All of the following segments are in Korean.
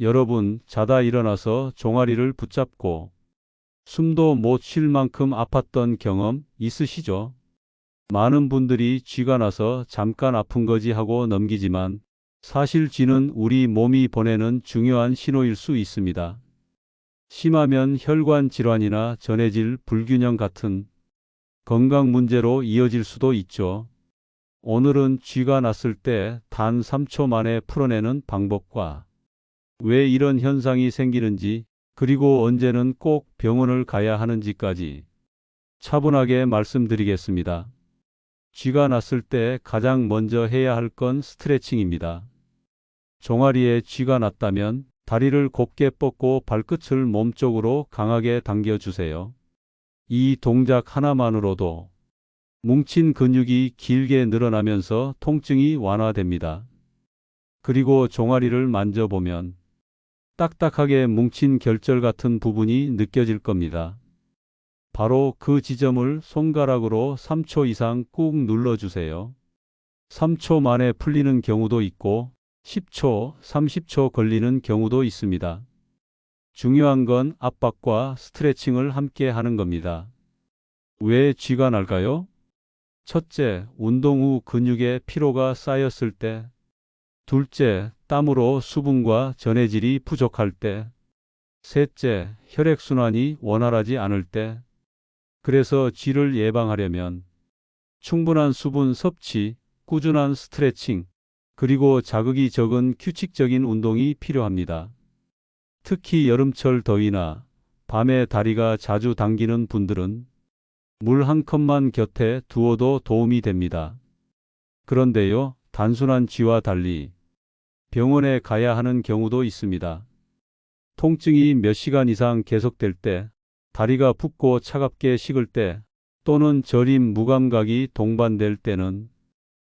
여러분, 자다 일어나서 종아리를 붙잡고 숨도 못 쉴 만큼 아팠던 경험 있으시죠? 많은 분들이 쥐가 나서 잠깐 아픈 거지 하고 넘기지만 사실 쥐는 우리 몸이 보내는 중요한 신호일 수 있습니다. 심하면 혈관 질환이나 전해질 불균형 같은 건강 문제로 이어질 수도 있죠. 오늘은 쥐가 났을 때 단 3초 만에 풀어내는 방법과 왜 이런 현상이 생기는지 그리고 언제는 꼭 병원을 가야 하는지까지 차분하게 말씀드리겠습니다. 쥐가 났을 때 가장 먼저 해야 할 건 스트레칭입니다. 종아리에 쥐가 났다면 다리를 곱게 뻗고 발끝을 몸쪽으로 강하게 당겨주세요. 이 동작 하나만으로도 뭉친 근육이 길게 늘어나면서 통증이 완화됩니다. 그리고 종아리를 만져보면 딱딱하게 뭉친 결절 같은 부분이 느껴질 겁니다. 바로 그 지점을 손가락으로 3초 이상 꾹 눌러주세요. 3초 만에 풀리는 경우도 있고 10초, 30초 걸리는 경우도 있습니다. 중요한 건 압박과 스트레칭을 함께 하는 겁니다. 왜 쥐가 날까요? 첫째, 운동 후 근육에 피로가 쌓였을 때. 둘째, 땀으로 수분과 전해질이 부족할 때. 셋째, 혈액순환이 원활하지 않을 때. 그래서 쥐를 예방하려면 충분한 수분 섭취, 꾸준한 스트레칭, 그리고 자극이 적은 규칙적인 운동이 필요합니다. 특히 여름철 더위나 밤에 다리가 자주 당기는 분들은 물 한 컵만 곁에 두어도 도움이 됩니다. 그런데요, 단순한 쥐와 달리 병원에 가야 하는 경우도 있습니다. 통증이 몇 시간 이상 계속될 때, 다리가 붓고 차갑게 식을 때, 또는 저림 무감각이 동반될 때는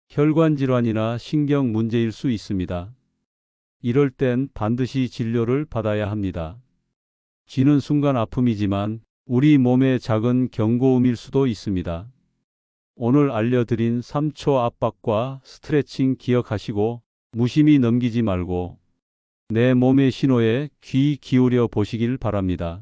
혈관 질환이나 신경 문제일 수 있습니다. 이럴 땐 반드시 진료를 받아야 합니다. 쥐는 순간 아픔이지만 우리 몸의 작은 경고음일 수도 있습니다. 오늘 알려드린 3초 압박과 스트레칭 기억하시고 무심히 넘기지 말고 내 몸의 신호에 귀 기울여 보시길 바랍니다.